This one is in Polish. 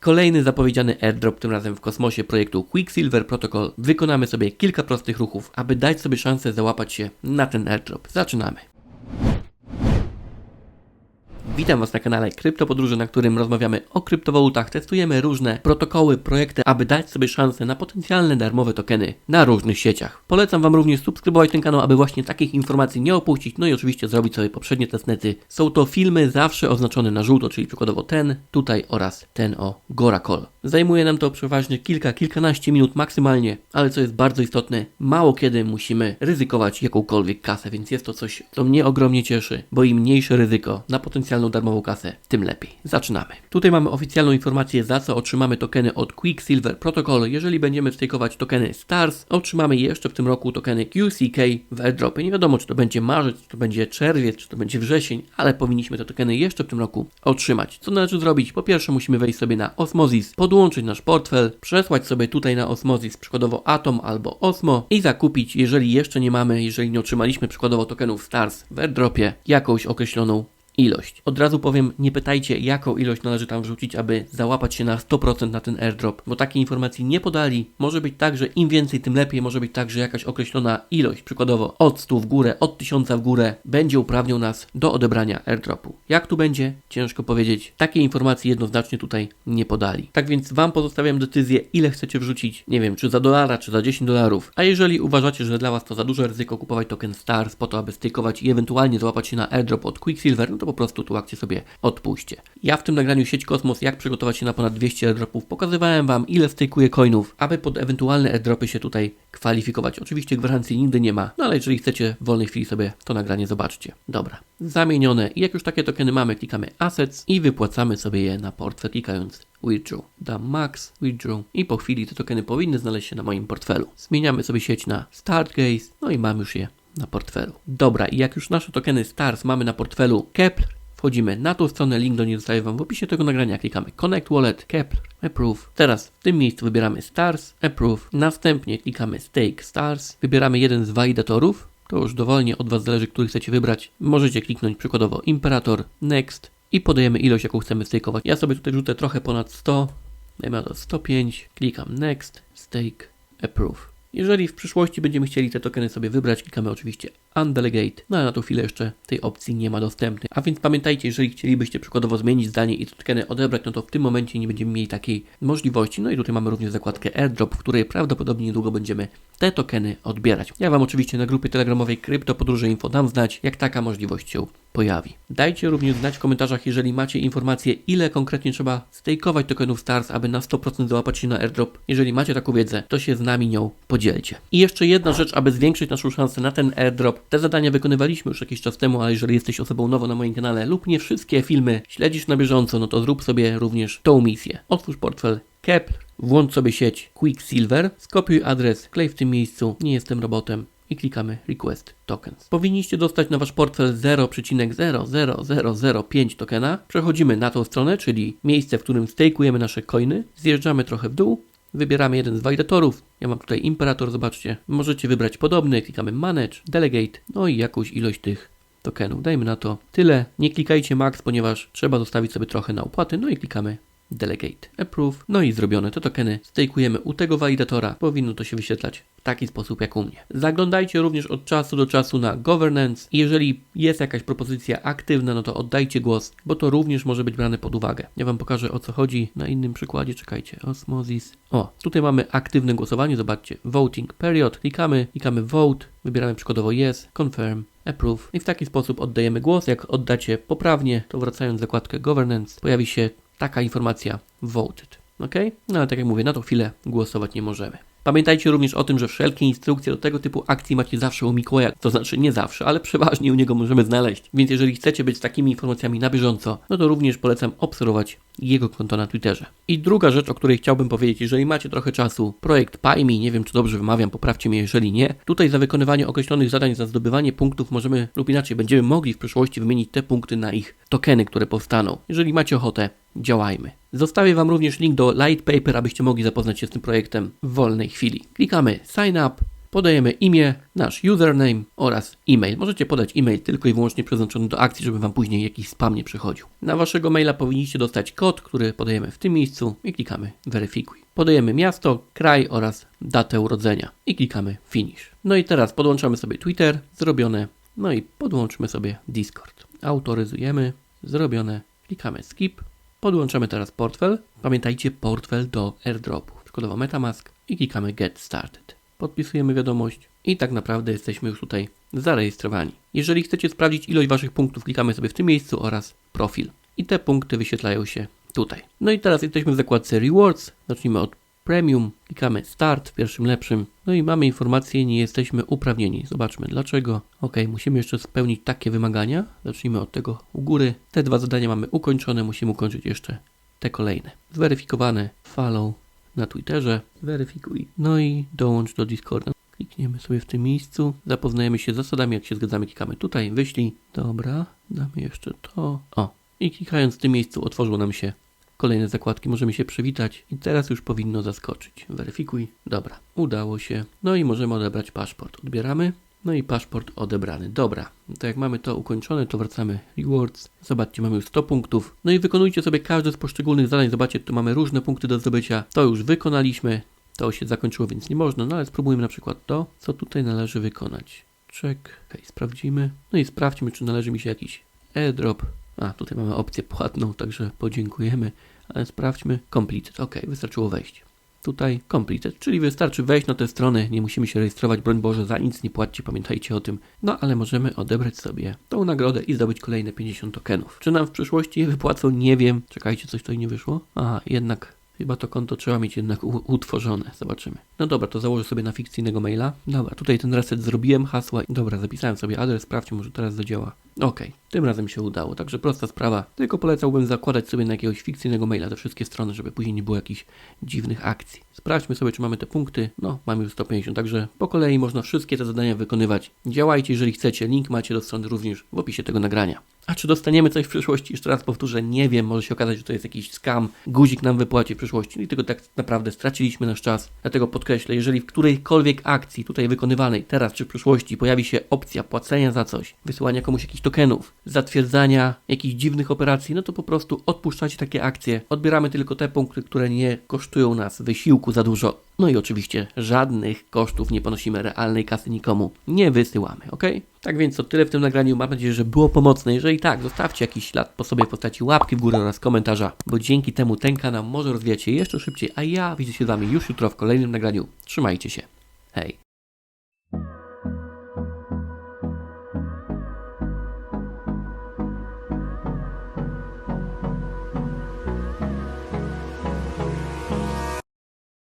Kolejny zapowiedziany airdrop, tym razem w kosmosie projektu Quicksilver Protocol. Wykonamy sobie kilka prostych ruchów, aby dać sobie szansę załapać się na ten airdrop. Zaczynamy. Witam Was na kanale Kryptopodróży, na którym rozmawiamy o kryptowalutach, testujemy różne protokoły, projekty, aby dać sobie szansę na potencjalne darmowe tokeny na różnych sieciach. Polecam Wam również subskrybować ten kanał, aby właśnie takich informacji nie opuścić, no i oczywiście zrobić sobie poprzednie testnety. Są to filmy zawsze oznaczone na żółto, czyli przykładowo ten, tutaj oraz ten o Goracol. Zajmuje nam to przeważnie kilka, kilkanaście minut maksymalnie, ale co jest bardzo istotne, mało kiedy musimy ryzykować jakąkolwiek kasę, więc jest to coś, co mnie ogromnie cieszy, bo im mniejsze ryzyko na potencjalną darmową kasę, tym lepiej. Zaczynamy. Tutaj mamy oficjalną informację, za co otrzymamy tokeny od Quicksilver Protocol. Jeżeli będziemy stakeować tokeny STARS, otrzymamy jeszcze w tym roku tokeny QCK w airdropie. Nie wiadomo, czy to będzie marzec, czy to będzie czerwiec, czy to będzie wrzesień, ale powinniśmy te tokeny jeszcze w tym roku otrzymać. Co należy zrobić? Po pierwsze musimy wejść sobie na Osmosis, podłączyć nasz portfel, przesłać sobie tutaj na Osmosis przykładowo Atom albo Osmo i zakupić, jeżeli jeszcze nie mamy, jeżeli nie otrzymaliśmy przykładowo tokenów STARS w airdropie, jakąś określoną ilość. Od razu powiem, nie pytajcie, jaką ilość należy tam wrzucić, aby załapać się na 100% na ten airdrop, bo takiej informacji nie podali. Może być tak, że im więcej, tym lepiej. Może być tak, że jakaś określona ilość, przykładowo od 100 w górę, od 1000 w górę, będzie uprawniał nas do odebrania airdropu. Jak tu będzie? Ciężko powiedzieć. Takiej informacji jednoznacznie tutaj nie podali. Tak więc Wam pozostawiam decyzję, ile chcecie wrzucić. Nie wiem, czy za dolara, czy za 10 dolarów. A jeżeli uważacie, że dla Was to za duże ryzyko kupować token STARS po to, aby stykować i ewentualnie załapać się na airdrop od Quicksilver, no to po prostu tu akcję sobie odpuśćcie. Ja w tym nagraniu sieć Kosmos, jak przygotować się na ponad 200 airdropów, pokazywałem Wam ile stykuje coinów, aby pod ewentualne airdropy się tutaj kwalifikować. Oczywiście gwarancji nigdy nie ma, no ale jeżeli chcecie w wolnej chwili sobie to nagranie zobaczcie. Dobra, zamienione i jak już takie tokeny mamy, klikamy Assets i wypłacamy sobie je na portfel klikając Withdraw. Dam max, withdraw i po chwili te tokeny powinny znaleźć się na moim portfelu. Zmieniamy sobie sieć na Startgaze, no i mam już je na portfelu. Dobra, i jak już nasze tokeny STARS mamy na portfelu Kepler, wchodzimy na tą stronę, link do niej zostaje Wam w opisie tego nagrania, klikamy Connect Wallet, Kepler, Approve. Teraz w tym miejscu wybieramy Stars, Approve, następnie klikamy Stake Stars, wybieramy jeden z validatorów, to już dowolnie od Was zależy, który chcecie wybrać. Możecie kliknąć przykładowo Imperator, Next i podajemy ilość, jaką chcemy stakeować. Ja sobie tutaj rzucę trochę ponad 100, dajmy na to 105, klikam Next, Stake, Approve. Jeżeli w przyszłości będziemy chcieli te tokeny sobie wybrać, klikamy oczywiście Undelegate, no ale na tą chwilę jeszcze tej opcji nie ma dostępnej. A więc pamiętajcie, jeżeli chcielibyście przykładowo zmienić zdanie i te tokeny odebrać, no to w tym momencie nie będziemy mieli takiej możliwości. No i tutaj mamy również zakładkę AirDrop, w której prawdopodobnie niedługo będziemy te tokeny odbierać. Ja Wam oczywiście na grupie telegramowej Krypto Podróże Info dam znać, jak taka możliwość się pojawi. Dajcie również znać w komentarzach, jeżeli macie informacje, ile konkretnie trzeba stakeować tokenów STARS, aby na 100% załapać się na airdrop. Jeżeli macie taką wiedzę, to się z nami nią podzielcie. I jeszcze jedna rzecz, aby zwiększyć naszą szansę na ten airdrop. Te zadania wykonywaliśmy już jakiś czas temu, ale jeżeli jesteś osobą nową na moim kanale lub nie wszystkie filmy śledzisz na bieżąco, no to zrób sobie również tą misję. Otwórz portfel Kepler, włącz sobie sieć Quicksilver, skopiuj adres, klej w tym miejscu, nie jestem robotem i klikamy Request Tokens. Powinniście dostać na Wasz portfel 0,00005 tokena. Przechodzimy na tą stronę, czyli miejsce, w którym stakeujemy nasze coiny. Zjeżdżamy trochę w dół, wybieramy jeden z validatorów. Ja mam tutaj Imperator, zobaczcie. Możecie wybrać podobny, klikamy Manage, Delegate, no i jakąś ilość tych tokenów. Dajmy na to tyle. Nie klikajcie max, ponieważ trzeba zostawić sobie trochę na opłaty, no i klikamy Delegate, Approve. No i zrobione te tokeny stakujemy u tego validatora. Powinno to się wyświetlać w taki sposób jak u mnie. Zaglądajcie również od czasu do czasu na governance. Jeżeli jest jakaś propozycja aktywna, no to oddajcie głos, bo to również może być brane pod uwagę. Ja Wam pokażę o co chodzi na innym przykładzie. Czekajcie. Osmosis. O, tutaj mamy aktywne głosowanie. Zobaczcie. Voting period. Klikamy, klikamy vote. Wybieramy przykładowo yes, confirm, approve i w taki sposób oddajemy głos. Jak oddacie poprawnie, to wracając w zakładkę governance, pojawi się taka informacja voted. Ok? No ale tak jak mówię, na tą chwilę głosować nie możemy. Pamiętajcie również o tym, że wszelkie instrukcje do tego typu akcji macie zawsze u Mikołaja, to znaczy nie zawsze, ale przeważnie u niego możemy znaleźć. Więc jeżeli chcecie być z takimi informacjami na bieżąco, no to również polecam obserwować jego konto na Twitterze. I druga rzecz, o której chciałbym powiedzieć, jeżeli macie trochę czasu, projekt PayMe, nie wiem czy dobrze wymawiam, poprawcie mnie jeżeli nie. Tutaj za wykonywanie określonych zadań, za zdobywanie punktów możemy, lub inaczej, będziemy mogli w przyszłości wymienić te punkty na ich tokeny, które powstaną. Jeżeli macie ochotę, działajmy. Zostawię Wam również link do Light Paper, abyście mogli zapoznać się z tym projektem w wolnej chwili. Klikamy Sign Up, Podajemy imię, nasz username oraz e-mail. Możecie podać e-mail tylko i wyłącznie przeznaczony do akcji, żeby Wam później jakiś spam nie przychodził. Na Waszego maila powinniście dostać kod, który podajemy w tym miejscu i klikamy weryfikuj. Podajemy miasto, kraj oraz datę urodzenia i klikamy finish. No i teraz podłączamy sobie Twitter, zrobione. No i podłączmy sobie Discord. Autoryzujemy, zrobione. Klikamy skip. Podłączamy teraz portfel. Pamiętajcie, portfel do airdropu. Przykładowo MetaMask i klikamy Get Started. Podpisujemy wiadomość i tak naprawdę jesteśmy już tutaj zarejestrowani. Jeżeli chcecie sprawdzić ilość Waszych punktów, klikamy sobie w tym miejscu oraz profil. I te punkty wyświetlają się tutaj. No i teraz jesteśmy w zakładce Rewards. Zacznijmy od Premium. Klikamy Start w pierwszym lepszym. No i mamy informację, nie jesteśmy uprawnieni. Zobaczmy dlaczego. Ok, musimy jeszcze spełnić takie wymagania. Zacznijmy od tego u góry. Te dwa zadania mamy ukończone, musimy ukończyć jeszcze te kolejne. Zweryfikowane follow na Twitterze. Weryfikuj. No i dołącz do Discorda. Klikniemy sobie w tym miejscu. Zapoznajemy się z zasadami, jak się zgadzamy, klikamy tutaj, wyślij. Dobra, damy jeszcze to. O, i klikając w tym miejscu otworzyło nam się kolejne zakładki. Możemy się przywitać i teraz już powinno zaskoczyć. Weryfikuj. Dobra, udało się. No i możemy odebrać paszport. Odbieramy. No i paszport odebrany. Dobra, to jak mamy to ukończone, to wracamy rewards. Zobaczcie, mamy już 100 punktów. No i wykonujcie sobie każde z poszczególnych zadań. Zobaczcie, tu mamy różne punkty do zdobycia. To już wykonaliśmy. To się zakończyło, więc nie można. No ale spróbujmy na przykład to, co tutaj należy wykonać. Check. Ok, sprawdzimy. No i sprawdźmy, czy należy mi się jakiś airdrop. A, tutaj mamy opcję płatną, także podziękujemy. Ale sprawdźmy. Completed. Ok, wystarczyło wejść. Tutaj completed, czyli wystarczy wejść na tę stronę, nie musimy się rejestrować, broń Boże, za nic nie płaccie, pamiętajcie o tym. No ale możemy odebrać sobie tą nagrodę i zdobyć kolejne 50 tokenów. Czy nam w przyszłości je wypłacą? Nie wiem. Czekajcie, coś tutaj nie wyszło? Aha, jednak Chyba to konto trzeba mieć jednak utworzone. Zobaczymy. No dobra, to założę sobie na fikcyjnego maila. Dobra, tutaj ten reset zrobiłem, hasła. Dobra, zapisałem sobie adres, sprawdźmy, może teraz zadziała. Okej, tym razem się udało, także prosta sprawa. Tylko polecałbym zakładać sobie na jakiegoś fikcyjnego maila te wszystkie strony, żeby później nie było jakichś dziwnych akcji. Sprawdźmy sobie, czy mamy te punkty. No, mamy już 150, także po kolei można wszystkie te zadania wykonywać. Działajcie, jeżeli chcecie. Link macie do strony również w opisie tego nagrania. A czy dostaniemy coś w przyszłości? Jeszcze raz powtórzę, nie wiem, może się okazać, że to jest jakiś scam, guzik nam wypłaci w przyszłości. No i tylko tak naprawdę straciliśmy nasz czas. Dlatego podkreślę, jeżeli w którejkolwiek akcji tutaj wykonywanej, teraz czy w przyszłości, pojawi się opcja płacenia za coś, wysyłania komuś jakichś tokenów, zatwierdzania jakichś dziwnych operacji, no to po prostu odpuszczacie takie akcje. Odbieramy tylko te punkty, które nie kosztują nas wysiłku za dużo. No i oczywiście żadnych kosztów nie ponosimy realnej kasy nikomu. Nie wysyłamy, ok? Tak więc to tyle w tym nagraniu. Mam nadzieję, że było pomocne. Jeżeli tak, zostawcie jakiś ślad po sobie w postaci łapki w górę oraz komentarza, bo dzięki temu ten kanał może rozwijać się jeszcze szybciej, a ja widzę się z Wami już jutro w kolejnym nagraniu. Trzymajcie się. Hej!